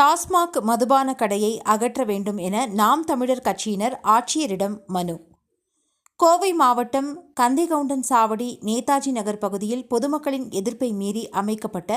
டாஸ்மாக் மதுபான கடையை அகற்ற வேண்டும் என நாம் தமிழர் கட்சியினர் ஆட்சியரிடம் மனு. கோவை மாவட்டம் கந்தைகவுண்டன் சாவடி நேதாஜி நகர் பகுதியில் பொதுமக்களின் எதிர்ப்பை மீறி அமைக்கப்பட்ட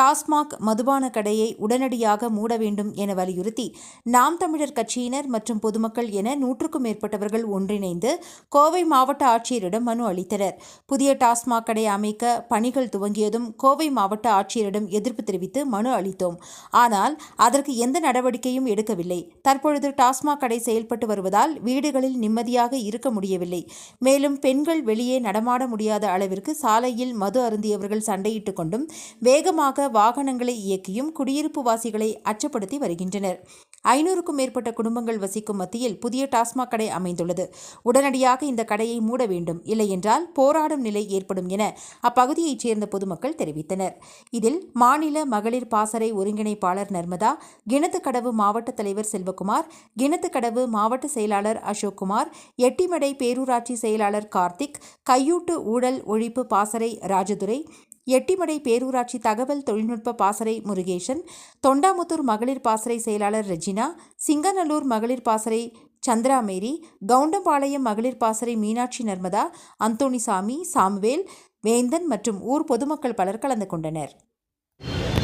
டாஸ்மாக் மதுபான கடையை உடனடியாக மூட வேண்டும் என வலியுறுத்தி நாம் தமிழர் கட்சியினர் மற்றும் பொதுமக்கள் என நூற்றுக்கும் மேற்பட்டவர்கள் ஒன்றிணைந்து கோவை மாவட்ட ஆட்சியரிடம் மனு அளித்தனர். புதிய டாஸ்மாக் கடை அமைக்க பணிகள் துவங்கியதும் கோவை மாவட்ட ஆட்சியரிடம் எதிர்ப்பு தெரிவித்து மனு அளித்தோம். ஆனால் அதற்கு எந்த நடவடிக்கையும் எடுக்கவில்லை. தற்பொழுது டாஸ்மாக் கடை செயல்பட்டு வருவதால் வீடுகளில் நிம்மதியாக இருக்க முடியவில்லை. மேலும் பெண்கள் வெளியே நடமாட முடியாத அளவிற்கு சாலையில் மது அருந்தியவர்கள் சண்டையிட்டுக் கொண்டும் வேகமாக வாகனங்களை இயக்கியும் குடியிருப்பு வாசிகளை அச்சப்படுத்தி வருகின்றனர். ஐநூறுக்கும் மேற்பட்ட குடும்பங்கள் வசிக்கும் மத்தியில் புதிய டாஸ்மாக் கடை அமைந்துள்ளது. உடனடியாக இந்த கடையை மூட வேண்டும். இல்லையென்றால் போராடும் நிலை ஏற்படும் என அப்பகுதியைச் சேர்ந்த பொதுமக்கள் தெரிவித்தனர். இதில் மாநில மகளிர் பாசறை ஒருங்கிணைப்பாளர் நர்மதா கிணத்துக்கடவு மாவட்ட தலைவர் செல்வகுமார் கிணத்துக்கடவு மாவட்ட செயலாளர் அசோக்குமார் எட்டிமடை பேரூராட்சி செயலாளர் கார்த்திக் கையூட்டு ஊழல் ஒழிப்பு பாசறை ராஜதுரை எட்டிமடை பேரூராட்சி தகவல் தொழில்நுட்ப பாசறை முருகேசன் தொண்டாமுத்தூர் மகளிர் பாசறை செயலாளர் ரெஜினா சிங்கநல்லூர் மகளிர் பாசறை சந்திரா மேரி கவுண்டம்பாளையம் மகளிர் பாசறை மீனாட்சி நர்மதா அந்தோணிசாமி சாமுவேல் வேந்தன் மற்றும் ஊர் பொதுமக்கள் பலர் கலந்து கொண்டனர்.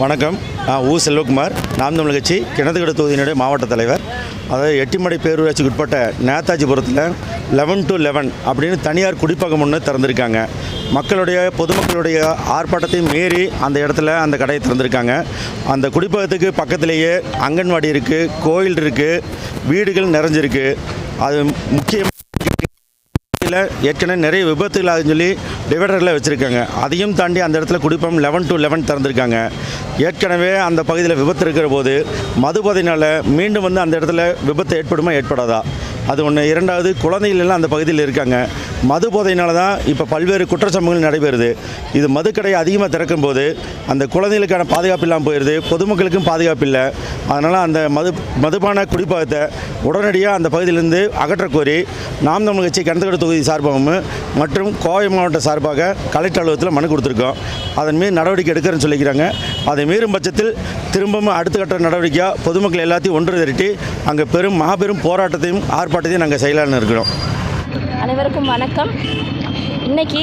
வணக்கம். நான் ஊ செல்வகுமார். நாம் தமிழ் கட்சி கிணத்துக்கடை தொகுதியினுடைய மாவட்ட தலைவர். அதாவது எட்டிமடை பேரூராட்சிக்கு உட்பட்ட நேதாஜிபுரத்தில் லெவன் டு லெவன் அப்படின்னு தனியார் குடிப்பகம் ஒன்று திறந்திருக்காங்க. மக்களுடைய பொதுமக்களுடைய ஆர்ப்பாட்டத்தையும் மீறி அந்த இடத்துல அந்த கடையை திறந்திருக்காங்க. அந்த குடிப்பகத்துக்கு பக்கத்திலேயே அங்கன்வாடி இருக்குது கோயில் இருக்குது வீடுகள் நிறைஞ்சிருக்கு. அது முக்கியம் பகுதியில் ஏற்கனவே நிறைய விபத்துகள் சொல்லி டிவைடரில் வச்சுருக்காங்க. அதையும் தாண்டி அந்த இடத்துல குடிப்பம் லெவன் டு லெவன் திறந்துருக்காங்க. ஏற்கனவே அந்த பகுதியில் விபத்து இருக்கிற போது மதுபதினால் மீண்டும் வந்து அந்த இடத்துல விபத்து ஏற்படுமா ஏற்படாதா? அது ஒன்று இரண்டாவது குழந்தைகள் எல்லாம் அந்த பகுதியில் இருக்காங்க. மது போதையினால தான் இப்போ பல்வேறு குற்றச்சம்பவங்கள் நடைபெறுது. இது மதுக்கடையை அதிகமாக திறக்கும் போது அந்த குழந்தைகளுக்கான பாதுகாப்பு இல்லாமல் போயிடுது பொதுமக்களுக்கும் பாதுகாப்பு இல்லை. அதனால் அந்த மது மதுபான குடிப்பகத்தை உடனடியாக அந்த பகுதியிலிருந்து அகற்ற கோரி நாம் தமிழ் கட்சி கிணத்துக்கடை தொகுதி சார்பாகவும் மற்றும் கோவை மாவட்ட சார்பாக கலெக்டர் அலுவலகத்தில் மனு கொடுத்துருக்கோம். அதன் மீது நடவடிக்கை எடுக்கிறேன்னு சொல்லிக்கிறாங்க. அதை மீறும் பட்சத்தில் திரும்பவும் அடுத்த கட்ட நடவடிக்கையாக பொதுமக்கள் எல்லாத்தையும் ஒன்று திரட்டி அங்கே பெரும் மாபெரும் போராட்டத்தையும் மாவட்டத்தையும் நாங்கள் செயலாளர் இருக்கிறோம். அனைவருக்கும் வணக்கம். இன்னைக்கு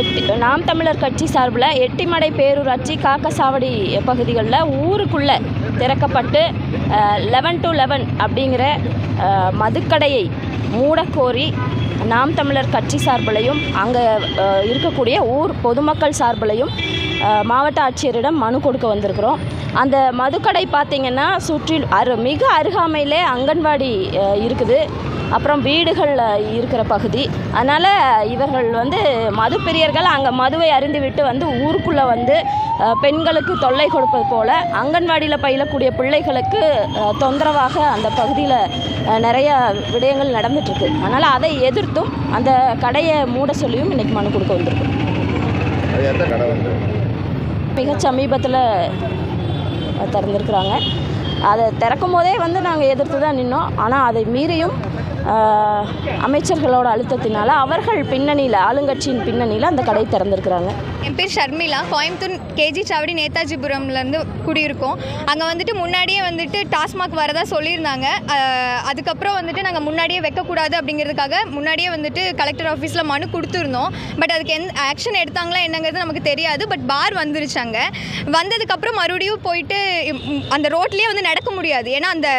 எட்டு நாம் தமிழர் கட்சி சார்பில் எட்டிமடை பேரூராட்சி காக்கசாவடி பகுதிகளில் ஊருக்குள்ளே திறக்கப்பட்டு லெவன் டு லெவன் அப்படிங்கிற மதுக்கடையை மூடக்கோரி நாம் தமிழர் கட்சி சார்பிலையும் அங்கே அஹ், இருக்கக்கூடிய ஊர் பொதுமக்கள் சார்பிலையும் அஹ், மாவட்ட ஆட்சியரிடம் மனு கொடுக்க வந்திருக்கிறோம். அந்த மதுக்கடை பார்த்திங்கன்னா சுற்றி அரு மிக அருகாமையிலே அங்கன்வாடி இருக்குது. அப்புறம் வீடுகள் இருக்கிற பகுதி. அதனால் இவர்கள் வந்து மது பிரியர்கள் அங்கே மதுவை அருந்திவிட்டு வந்து ஊருக்குள்ளே வந்து பெண்களுக்கு தொல்லை கொடுப்பது போல் அங்கன்வாடியில் பயிலக்கூடிய பிள்ளைகளுக்கு தொந்தரவாக அந்த பகுதியில் நிறைய விடயங்கள் நடந்துட்டுருக்கு. அதனால் அதை எதிர்த்தும் அந்த கடையை மூட சொல்லியும் இன்றைக்கி மனு கொடுக்க வந்திருக்கோம். மிக சமீபத்தில் திறந்துருக்குறாங்க. அதை திறக்கும் போதே வந்து நாங்கள் எதிர்த்து தான் நின்னோம். ஆனால் அதை மீறியும் அமைச்சர்களோட அழுத்தத்தினால அவர்கள் பின்னணியில் ஆளுங்கட்சியின் பின்னணியில் அந்த கடை திறந்திருக்கிறாங்க. என் பேர் ஷர்மிளா. கோயம்புத்தூர் கேஜி சாவடி நேதாஜிபுரம்லேருந்து குடியிருக்கோம். அங்கே வந்துட்டு முன்னாடியே வந்துட்டு டாஸ்மாக் வரதா சொல்லியிருந்தாங்க. அதுக்கப்புறம் வந்துட்டு நாங்கள் முன்னாடியே வைக்கக்கூடாது அப்படிங்கிறதுக்காக முன்னாடியே வந்துட்டு கலெக்டர் ஆஃபீஸில் மனு கொடுத்துருந்தோம். பட் அதுக்கு எந்த ஆக்ஷன் எடுத்தாங்களா என்னங்கிறது நமக்கு தெரியாது. பட் பார் வந்துருச்சு அங்கே. வந்ததுக்கப்புறம் மறுபடியும் போயிட்டு அந்த ரோட்லேயே வந்து நடக்க முடியாது. ஏன்னா அந்த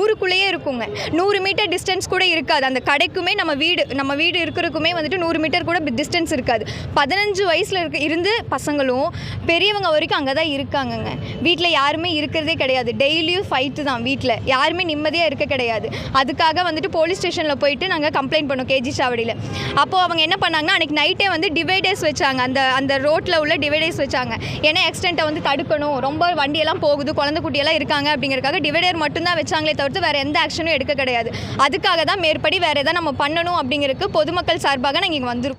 ஊருக்குள்ளேயே இருக்குங்க. நூறு மீட்டர் டிஸ்டன்ஸ் கூட இருக்காது. அந்த கடைக்குமே நம்ம வீடு நம்ம வீடு இருக்கிறதுக்குமே வந்துட்டு நூறு மீட்டர் கூட டிஸ்டன்ஸ் இருக்காது. பதினஞ்சு வயசில் இருக்க இருந்து பசங்களும் பெரியவங்க வரைக்கும் அங்கே தான் இருக்காங்கங்க. வீட்டில் யாருமே இருக்கிறதே கிடையாது. டெய்லியும் ஃபைட்டு தான் வீட்டில் யாருமே நிம்மதியாக இருக்க கிடையாது. அதுக்காக வந்துட்டு போலீஸ் ஸ்டேஷனில் போயிட்டு நாங்கள் கம்ப்ளைண்ட் பண்ணோம் கேஜி சாவடியில். அப்போது அவங்க என்ன பண்ணாங்கன்னா அன்றைக்கி நைட்டே வந்து டிவைடர்ஸ் வச்சாங்க. அந்த அந்த ரோட்டில் உள்ள டிவைடர்ஸ் வச்சாங்க. ஏன்னா எக்ஸ்டெண்ட்டை வந்து தடுக்கணும். ரொம்ப வண்டியெல்லாம் போகுது. குழந்தை குட்டியெல்லாம் இருக்காங்க அப்படிங்கிறதுக்காக டிவைடர் மட்டும்தான் வச்சாங்களே தவிர்த்து வேறு எந்த ஆக்ஷனும் எடுக்க கிடையாது. அதுக்காக தான் மேற்படி வேறு எதாவது நம்ம பண்ணணும் அப்படிங்கிறதுக்கு பொதுமக்கள் சார்பாக நாங்கள் இங்கே வந்திருக்கோம்.